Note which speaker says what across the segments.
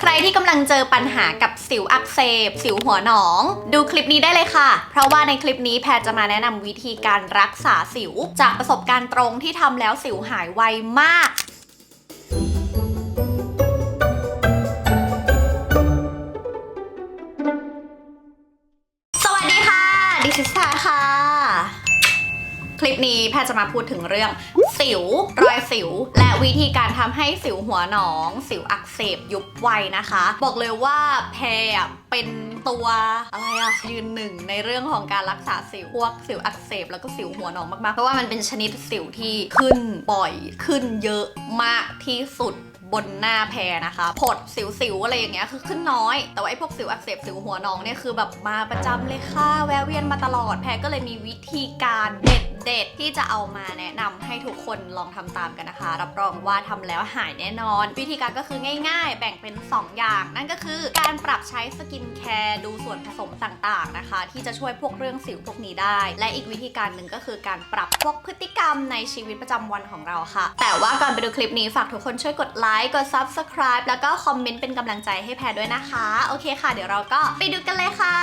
Speaker 1: ใครที่กำลังเจอปัญหากับสิวอักเสบ สิวหัวหนอง ดูคลิปนี้ได้เลยค่ะ เพราะว่าในคลิปนี้แพรจะมาแนะนำวิธีการรักษาสิว จากประสบการณ์ตรงที่ทำแล้วสิวหายไวมาก คลิปนี้แพทย์จะมาพูดถึงเรื่อง สิว รอยสิว และวิธีการทำให้สิวหัวหนอง สิวอักเสบยุบไวนะคะ บอกเลยว่าแพรเป็นตัวอะไรอะยืนหนึ่งในเรื่องของการรักษาสิวพวกสิวอักเสบแล้วก็สิวหัวหนองมากๆ เพราะว่ามันเป็นชนิดสิวที่ขึ้นบ่อยขึ้นเยอะมากที่สุด บนหน้าแพรนะคะผดสิวๆอะไรอย่างเงี้ยคือขึ้นน้อย แต่ว่าไอ้พวกสิวอักเสบสิวหัวน้องเนี่ยคือแบบมาประจำเลยค่ะแวะเวียนมาตลอดแพรก็เลยมีวิธีการเด็ดๆที่จะเอามาแนะนำให้ทุกคนลองทำตามกันนะคะ รับรองว่าทำแล้วหายแน่นอน วิธีการก็คือง่ายๆ แบ่งเป็น 2 อย่าง นั่นก็คือการปรับใช้สกินแคร์ดูส่วนผสมต่างๆนะคะ ที่จะช่วยพวกเรื่องสิวพวกนี้ได้ และอีกวิธีการหนึ่งก็คือการปรับพวกพฤติกรรมในชีวิตประจำวันของเราค่ะ แต่ว่าก่อนไปดูคลิปนี้ฝากทุกคนช่วยกดไลค์กด subscribe แล้วก็คอมเมนต์เป็นกำลังใจให้แพรด้วยนะคะ โอเคค่ะ เดี๋ยวเราก็ไปดูกันเลยค่ะ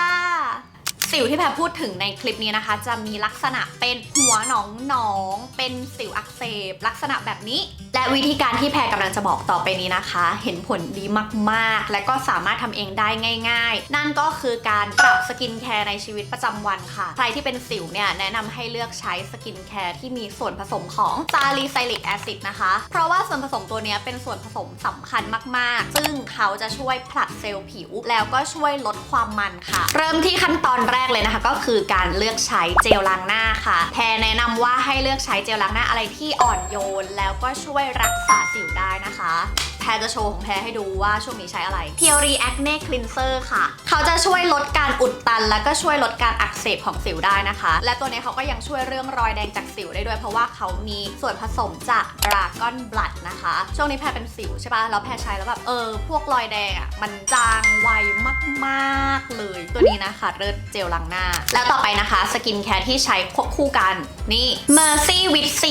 Speaker 1: สิวที่แพรพูดถึงในคลิปนี้นะคะ จะมีลักษณะเป็นหัวหนองหนอง เป็นสิวอักเสบ ลักษณะแบบนี้ และวิธีการที่แพรกำลังจะบอกต่อไปนี้นะคะ เห็นผลดีมากๆ และก็สามารถทำเองได้ง่าย ๆ นั่นก็คือการปรับสกินแคร์ในชีวิตประจำวันค่ะ ใครที่เป็นสิวเนี่ยแนะนำให้เลือกใช้สกินแคร์ที่มีส่วนผสมของซาลิไซลิกแอซิดนะคะ เพราะว่าส่วนผสมตัวเนี้ยเป็นส่วนผสมสำคัญมากๆ ซึ่งเขาจะช่วยผลัดเซลล์ผิว แล้วก็ช่วยลดความมันค่ะ เริ่มที่ขั้นตอนแรกเลยนะคะ ก็คือการเลือกใช้เจลล้างหน้าค่ะ แพรแนะนำว่าให้เลือกใช้เจลล้างหน้าอะไรที่อ่อนโยน แล้วก็ช่วยรักษาสิวได้นะคะ แพรจะโชว์ของแพรให้ดูว่าช่วงนี้ใช้อะไร p u r e Acne Cleanser ค่ะ เขาจะช่วยลดการอุดตัน แล้วก็ช่วยลดการอักเสบของสิวได้นะคะ และตัวนี้เขาก็ยังช่วยเรื่องรอยแดงจากสิวได้ด้วย เพราะว่าเขามีส่วนผสมจากดราก้อนบลัดนะคะ ช่วงนี้แพรเป็นสิวใช่ปะแล้วแพรใช้แล้วแบบเออพวกรอยแดงอะมันจางไวมาก เลย ตัวนี้นะคะเลิศเจลล้างหน้า แล้วต่อไปนะคะสกินแคร์ที่ใช้ควบคู่กันนี่ Mercy with C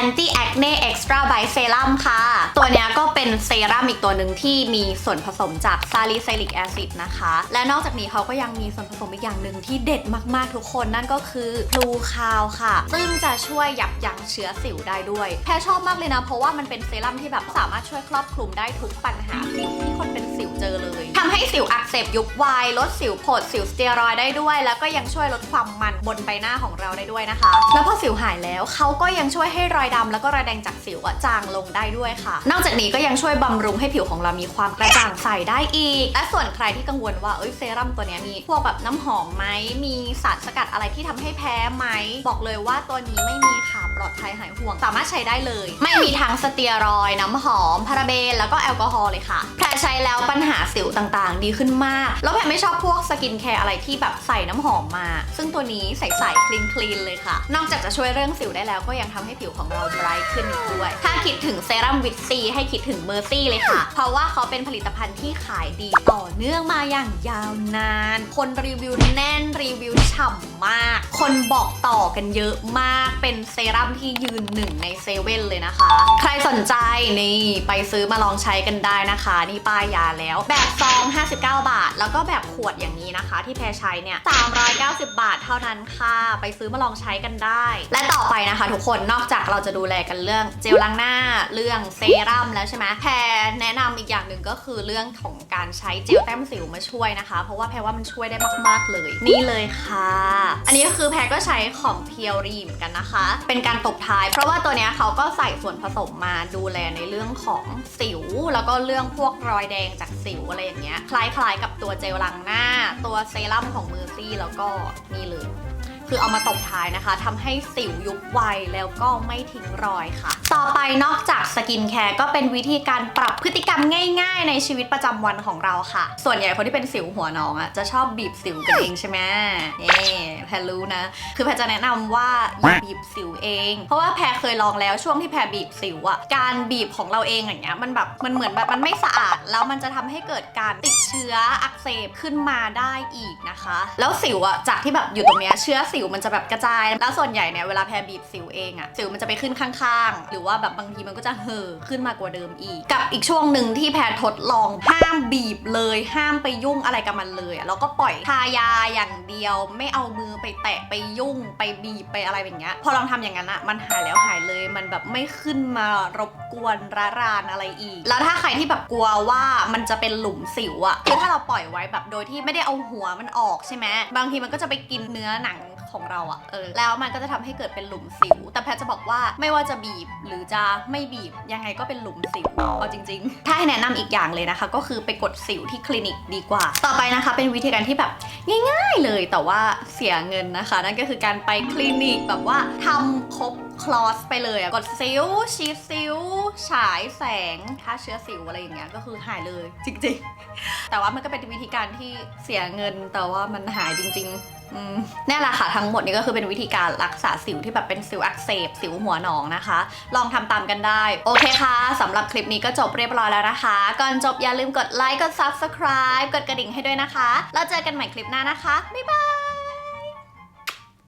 Speaker 1: Anti Acne Extra by Serum ค่ะ ตัวนี้ก็เป็นเซรั่มอีกตัวหนึ่งที่มีส่วนผสมจากซาลิไซลิกแอซิดนะคะ และนอกจากนี้เขาก็ยังมีส่วนผสมอีกอย่างหนึ่งที่เด็ดมากๆทุกคนนั่นก็คือพลูคาวค่ะ ซึ่งจะช่วยยับยั้งเชื้อสิวได้ด้วย แพรชอบมากเลยนะ เพราะว่ามันเป็นเซรั่มที่แบบสามารถช่วยครอบคลุมได้ทุกปัญหาสิวที่คนเป็น เจอเลยทำให้สิวอักเสบยุบไวลดสิวผดสิวสเตียรอยด์ได้ด้วย แล้วก็ยังช่วยลดความมันบนใบหน้าของเราได้ด้วยนะคะ แล้วพอสิวหายแล้วเขาก็ยังช่วยให้รอยดำแล้วก็รอยแดงจากสิวอะจางลงได้ด้วยค่ะ นอกจากนี้ก็ยังช่วยบำรุงให้ผิวของเรามีความกระจ่างใสได้อีก และส่วนใครที่กังวลว่าเอ้ยเซรั่มตัวเนี้ยมีพวกแบบน้ำหอมไหมมีสารสกัดอะไรที่ทำให้แพ้ไหมบอกเลยว่าตัวนี้ไม่มีค่ะปลอดภัยหายห่วง สามารถใช้ได้เลย ไม่มีทั้งสเตียรอยด์น้ำหอมพาราเบนแล้วก็แอลกอฮอล์เลยค่ะแพรใช้แล้วปัญหาาสิวต่างๆ ดีขึ้นมาก แล้วแพรไม่ชอบพวกสกินแคร์อะไรที่แบบใส่น้ำหอมมา ซึ่งตัวนี้ใสๆคลีนคลีนเลยค่ะ นอกจากจะช่วยเรื่องสิวได้แล้วก็ยังทำให้ผิวของเราไบรท์ขึ้นอีกด้วย ถ้าคิดถึงเซรั่มวิตซีให้คิดถึงเมอร์ซี่เลยค่ะ เพราะว่าเขาเป็นผลิตภัณฑ์ที่ขายดีต่อเนื่องมาอย่างยาวนาน คนรีวิวแน่นรีวิวฉ่ำ มาก คนบอกต่อกันเยอะมาก เป็นเซรั่มที่ยืนหนึ่งในเซเว่นเลยนะคะ ใครสนใจนี่ไปซื้อมาลองใช้กันได้นะคะ นี่ป้ายยาแล้ว แบบซอง 59 บาท แล้วก็แบบขวดอย่างนี้นะคะ ที่แพรใช้เนี่ย 390 บาทเท่านั้นค่ะ ไปซื้อมาลองใช้กันได้ และต่อไปนะคะ ทุกคน นอกจากเราจะดูแลกันเรื่องเจลล้างหน้า เรื่องเซรั่มแล้วใช่ไหมแพรแนะนำอีกอย่างหนึ่งก็คือเรื่องของการใช้เจลแต้มสิวมาช่วยนะคะ เพราะว่าแพรว่ามันช่วยได้มาก ๆ เลย นี่เลยค่ะอันนี้ก็คือแพรก็ใช้ของเพียวรีมกันนะคะ เป็นการตบท้าย เพราะว่าตัวเนี้ยเขาก็ใส่ส่วนผสมมาดูแลในเรื่องของสิว แล้วก็เรื่องพวกรอยแดงจากสิวอะไรอย่างเงี้ย คล้ายๆ กับตัวเจลล้างหน้า ตัวเซรั่มของมือซี่แล้วก็นี่เลย คือเอามาตบท้ายนะคะทำให้สิวยุบไวแล้วก็ไม่ทิ้งรอยค่ะ ต่อไปนอกจากสกินแคร์ก็เป็นวิธีการปรับพฤติกรรมง่าย ๆ ในชีวิตประจำวันของเราค่ะ ส่วนใหญ่คนที่เป็นสิวหัวน้องอะจะชอบบีบสิวกันเองใช่ไหมเอ๊แพรรู้นะ คือแพรจะแนะนำว่าอย่าบีบสิวเอง เพราะว่าแพรเคยลองแล้วช่วงที่แพรบีบสิวอะการบีบของเราเองอย่างเงี้ยมันแบบมันเหมือนแบบมันไม่สะอาด แล้วมันจะทำให้เกิดการติดเชื้ออักเสบขึ้นมาได้อีกนะคะ แล้วสิวอะจากที่แบบอยู่ตรงเนี้ยเชื้อสิววมันจะแบบกระจาย แล้วส่วนใหญ่เนี่ยเวลาแพรบีบสิวเองอะสิวมันจะไปขึ้นข้างๆ หรือว่าแบบบางทีมันก็จะเห่อขึ้นมากว่าเดิมอีก กับอีกช่วงหนึ่งที่แพรทดลองห้ามบีบเลย ห้ามไปยุ่งอะไรกับมันเลยแล้วก็ปล่อยทายาอย่างเดียว ไม่เอามือไปแตะไปยุ่งไปบีบไปอะไรแบบเนี้ยพอลองทำอย่างนั้นอะมันหายแล้วหายเลยมันแบบไม่ขึ้นมารบกวนระรานอะไรอีก แล้วถ้าใครที่แบบกลัวว่ามันจะเป็นหลุมสิวอะคือถ้าเราปล่อยไว้แบบโดยที่ไม่ได้เอาหัวมันออกใช่ไหมบางทีมันก็จะไปกินเนื้อหนังของเราอะเออแล้วมันก็จะทำให้เกิดเป็นหลุมสิว แต่แพทย์จะบอกว่าไม่ว่าจะบีบหรือจะไม่บีบยังไงก็เป็นหลุมสิวเอาจริง ๆ ถ้าให้แนะนำอีกอย่างเลยนะคะ ก็คือไปกดสิวที่คลินิกดีกว่า ต่อไปนะคะเป็นวิธีการที่แบบง่าย ๆเลยแต่ว่าเสียเงินนะคะ นั่นก็คือการไปคลินิกแบบว่าทำครบคลอสไปเลยอะกดซิวชีดซิวฉายแสงฆ่าเชื้อสิวอะไรอย่างเงี้ยก็คือหายเลยจริง ๆ แต่ว่ามันก็เป็นวิธีการที่เสียเงินแต่ว่ามันหายจริงๆอืม นี่แหละค่ะทั้งหมดนี้ก็คือเป็นวิธีการรักษาสิวที่แบบเป็นสิวอักเสบ สิวหัวหนองนะคะ ลองทำตามกันได้ โอเคค่ะสำหรับคลิปนี้ก็จบเรียบร้อยแล้วนะคะ ก่อนจบอย่าลืมกดไลค์กด subscribe กดกระดิ่งให้ด้วยนะคะ แล้วเจอกันใหม่คลิปหน้านะคะ บ๊ายบาย